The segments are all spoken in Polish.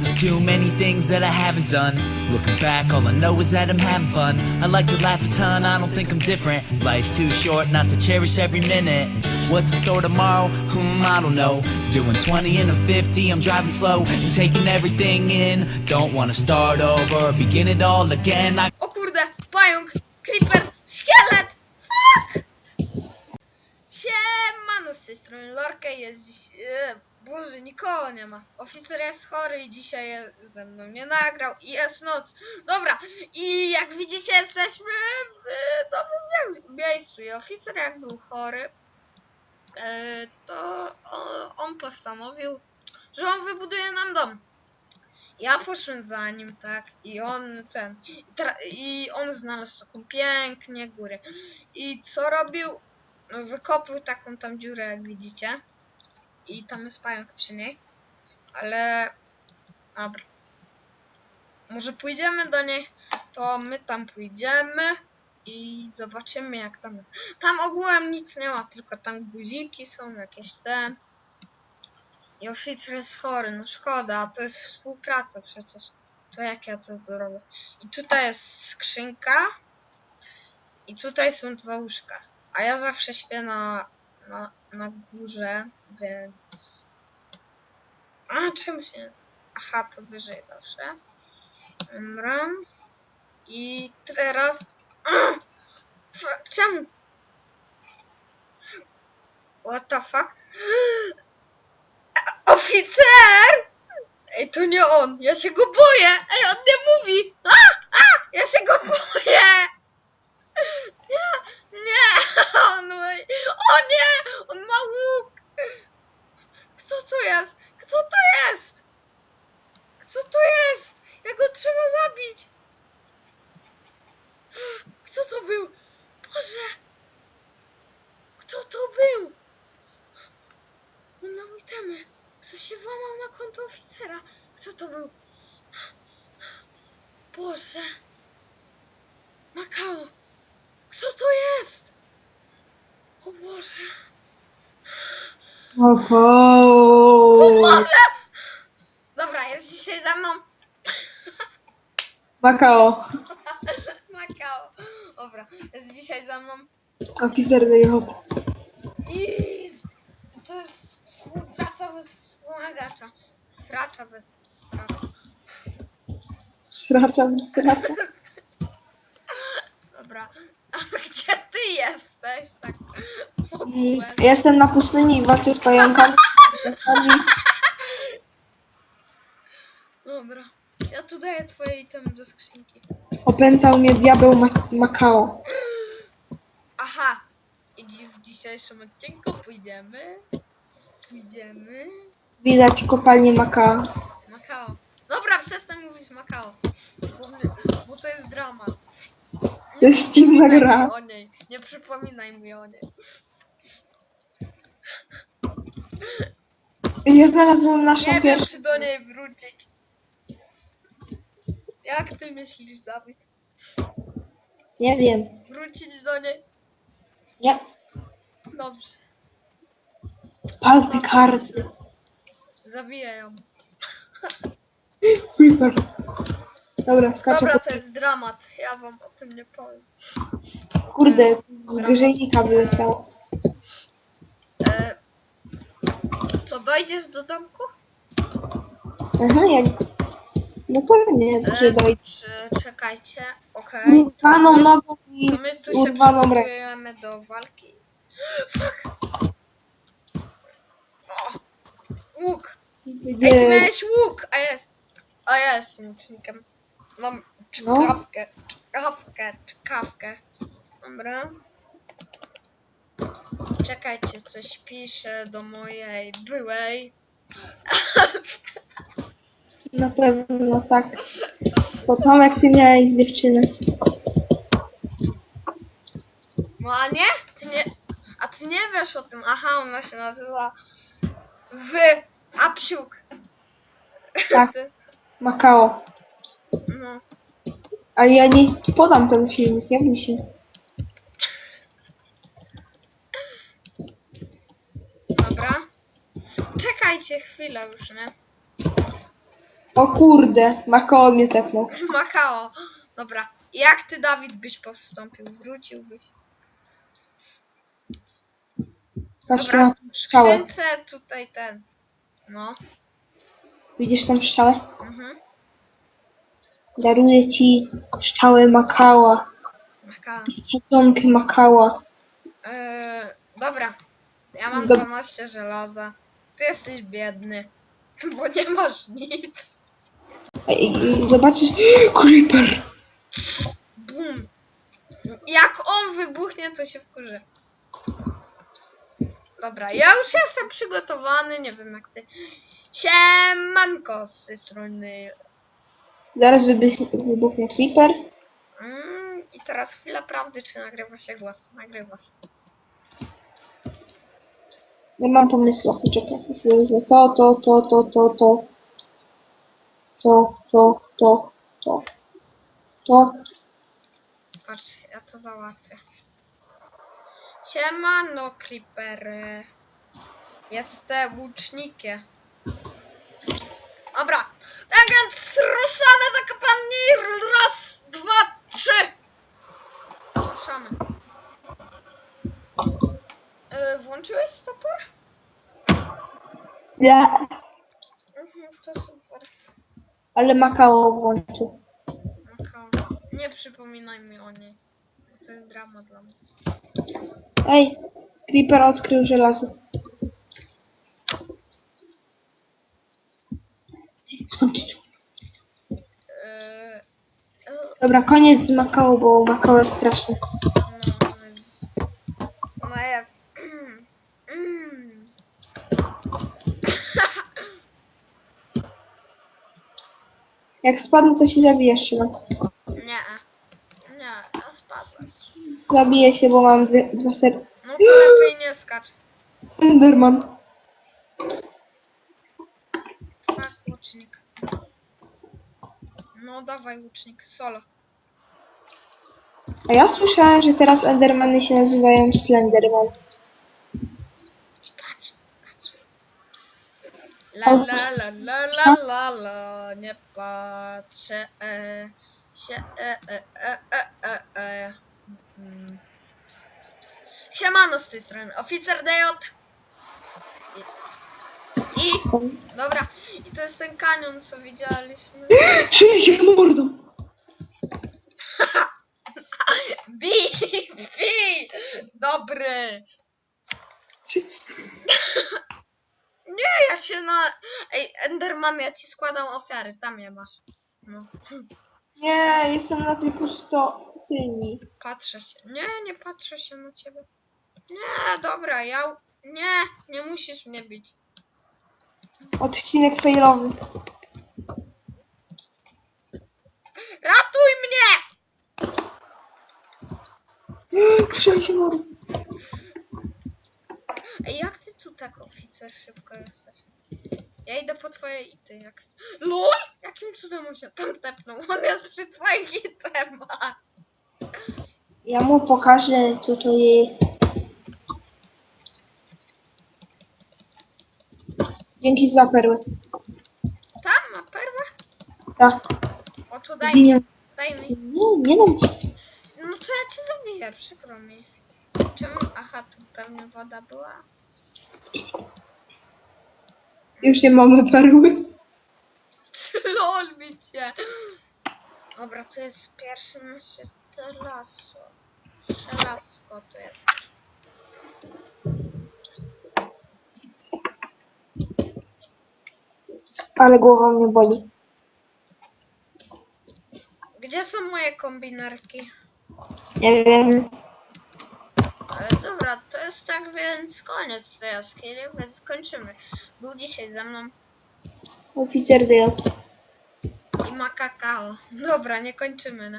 There's too many things that I haven't done. Looking back, all I know is that I'm having fun. I like to laugh a ton, I don't think I'm different. Life's too short not to cherish every minute. What's in store tomorrow? Hmm, I don't know. Doing 20 and a 50, I'm driving slow and taking everything in. Don't wanna start over, begin it all again. I O kurde, pająk, creeper, szkielet! Fuck! Siemano, z tej strony Lorka jest dziś... E, Boże, nikogo nie ma. Oficer jest chory i dzisiaj je- ze mną nie nagrał i jest noc. Dobra, i jak widzicie jesteśmy w mie- miejscu i oficer jak był chory, e, to on postanowił, że on wybuduje nam dom. Ja poszłem za nim, tak, i on ten, i, i on znalazł taką pięknie górę. I co robił? No, Wykopał taką tam dziurę, jak widzicie. I tam jest pająk przy niej. Ale, dobra. Może pójdziemy do niej, to my tam pójdziemy i zobaczymy jak tam jest. Tam ogółem nic nie ma, tylko tam guziki są, jakieś te. I oficer jest chory, no szkoda, to jest współpraca przecież. To jak ja to zrobię? I tutaj jest skrzynka. I tutaj są dwa łóżka. A ja zawsze śpię na, na, na górze, więc... A czym się... Aha, to wyżej zawsze. Dobra. I teraz... Czemu? What the fuck? Oficer! Ej, to nie on. Ja się go boję. Ej, on nie mówi. A, a, ja się go boję. O nie, on ma łuk. Kto to jest? Kto to jest? Kto to jest? Ja go trzeba zabić. Kto to był? Boże. Kto to był? On ma mój temy. Ktoś się włamał na konto oficera. Kto to był? Boże. Makao. Kto to jest? O Boże. Oho! Boże. Dobra, jest dzisiaj za mną Makao. Makao. Dobra, jest dzisiaj za mną Oficer zajechał. i to jest współpraca bez wspomagacza. Sracza bez sracza. Stracza, stracza. Dobra, a gdzie ty jesteś? Tak w ogóle. Jestem na pustyni i walczę z pająkami. Dobra, ja tu daję twoje itemy do skrzynki. Opętał mnie diabeł Ma- Makao. Aha, i dzi- w dzisiejszym odcinku pójdziemy. Pójdziemy. Widać kopalnię Makao. Makao. Dobra, przestań mówić Makao. Bo, mnie, bo to jest dramat. To jest dziwna gra. o niej. Nie przypominaj mi o niej. Ja znalazłem naszą Nie wiem, pierwszą. czy do niej wrócić. Jak ty myślisz, Dawid? Nie wiem. Wrócić do niej? Nie. Dobrze. Spal te karty. Zabiję ją. Creeper. Dobra, skaczę Dobra, to jest dramat. Ja wam o tym nie powiem. Kurde, to jest z grzejnika wyleciało. E, co, dojdziesz do domku? Aha, jak... No pewnie, to się E, dojdzie. czy, czekajcie, okej. Urwaną nogą i To my tu się urwaną ręką. przygotujemy do walki. Fuck! O! Łuk! Ej, ty Gdzie... miałeś łuk! A jest! A ja jestem łucznikiem. Mam czkawkę, czkawkę, czkawkę. Dobra. Czekajcie, coś piszę do mojej byłej. Na pewno tak. Tam jak ty miałeś dziewczynę. No a nie? Ty nie? A ty nie wiesz o tym. Aha, ona się nazywa Wy Apsiuk. Tak. Ty, Makao. A ja nie podam ten filmik, jak mi się. Dobra. Czekajcie chwilę już, nie? O kurde, Makao mnie tepnął. Makao. Dobra. Jak ty, Dawid, byś powstąpił? Wróciłbyś? Patrz Dobra, na tą w skrzynce tutaj ten. No. Widzisz tą strzałę? Mhm. Daruję ci strzałę Makała. Makao. Szacunki Makała. Eee, dobra. Ja mam Dob- 12 żelaza. Ty jesteś biedny. Bo nie masz nic. Ej, ej, Zobaczysz... Creeper! Bum. Jak on wybuchnie, to się wkurzy. Dobra, ja już jestem przygotowany, nie wiem jak ty. Siemanko z tej strony. Zaraz wybuchnie, wybuchnie Creeper. Mm, I teraz chwila prawdy, czy nagrywa się głos? Nagrywa. Nie mam pomysłu. Poczekaj, sobie to, to, to, to, to, to. To, to, to, to. To. Patrz, ja to załatwię. Siemano, creepery. Jestem łucznikiem. Więc ruszamy za kopalni. Raz, dwa, trzy. Ruszamy. Yy, włączyłeś stopor? Nie. Mhm, to super. Ale Makao włączył. Okej. Nie przypominaj mi o niej. bo To jest drama dla mnie. Ej, Creeper odkrył żelazo. Skąd? Dobra, koniec z Makao, bo Makao jest straszny. No, ona jest. Mm. Jak spadnę, to się zabijesz, Szymon. Nie. Nie, ja spadłem. Zabiję się, bo mam dwie, dwa ser... No to lepiej nie skacz. Enderman. Fuck, łucznik. No dawaj łucznik, solo. A ja słyszałem, że teraz Endermany się nazywają Slenderman. Patrz, patrz. La la la la la la la, nie patrzę e, się e e e e e e. Mm. Siemano z tej strony, oficer DJ. Dobra, i to jest ten kanion, co widzieliśmy. Czuję się mordą. Bij, bij, dobry. Nie, ja się na... Ej, Enderman, ja ci składam ofiary, tam je masz. No, Nie, jestem na tej pustyni. patrzę się. Nie, nie patrzę się na ciebie. Nie, dobra, ja... Nie, nie musisz mnie bić. Odcinek failowy. Ratuj mnie! Się mordą. Ej, jak ty tu tak oficer szybko jesteś? Ja idę po twoje ity, jak... LOL! Jakim cudem on się tam tepnął? On jest przy twoich itemach. Ja mu pokażę, co to jest. Dzięki za perłę. Tam ma perłę? Tak. O, to daj mi, Nie, daj mi. nie, nie dam ci. No to ja cię zabiję, przykro mi. Czemu? Aha, tu pewnie woda była. Już nie mamy perły. Lol, bicie. Dobra, to jest pierwsze nasze żelazo. Żelazko to jest. Ale głowa mnie boli. Gdzie są moje kombinerki? Nie wiem. E, dobra, to jest tak więc koniec tej jaskini, więc kończymy. Był dzisiaj ze mną Oficer DJ. i ma kakao. Dobra, nie kończymy, no.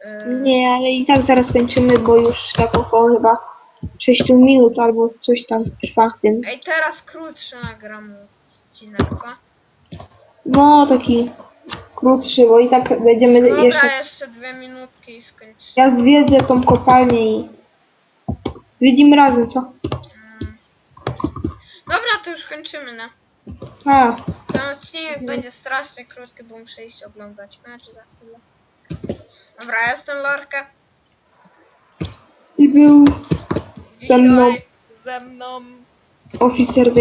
E, Nie, ale i tak zaraz kończymy, bo już tak około chyba 6 minut albo coś tam trwa w tym. Ej, teraz krótszy nagram odcinek, co? No, taki krótszy, bo i tak będziemy Dobra, jeszcze... jeszcze dwie minutki i skończymy. Ja zwiedzę tą kopalnię i... Widzimy razem, co? Mm. Dobra, to już kończymy, no. A, To Ten odcinek będzie strasznie krótki, bo muszę iść oglądać mecz za chwilę. Dobra, ja jestem Lorka. I był Ze mną. Dzisiaj ze mną. oficer DJ.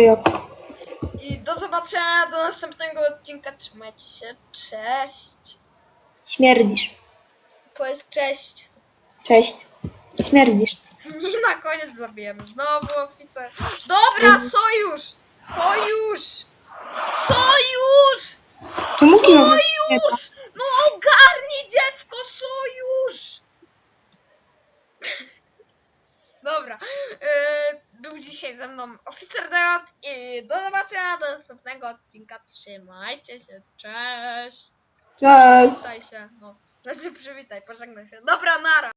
I do zobaczenia do następnego odcinka. Trzymajcie się. Cześć. Śmierdzisz. Powiedz cześć. Cześć. Śmierdzisz. I na koniec zabijemy. Znowu oficer. Dobra, sojusz! Sojusz! Sojusz! Czemu Sojusz! No ogarnij dziecko, sojusz! Dobra. Yy, był dzisiaj ze mną oficer DJ i do zobaczenia do następnego odcinka. Trzymajcie się. Cześć. Cześć. Przywitaj się. No. Znaczy przywitaj, pożegnaj się. Dobra, nara.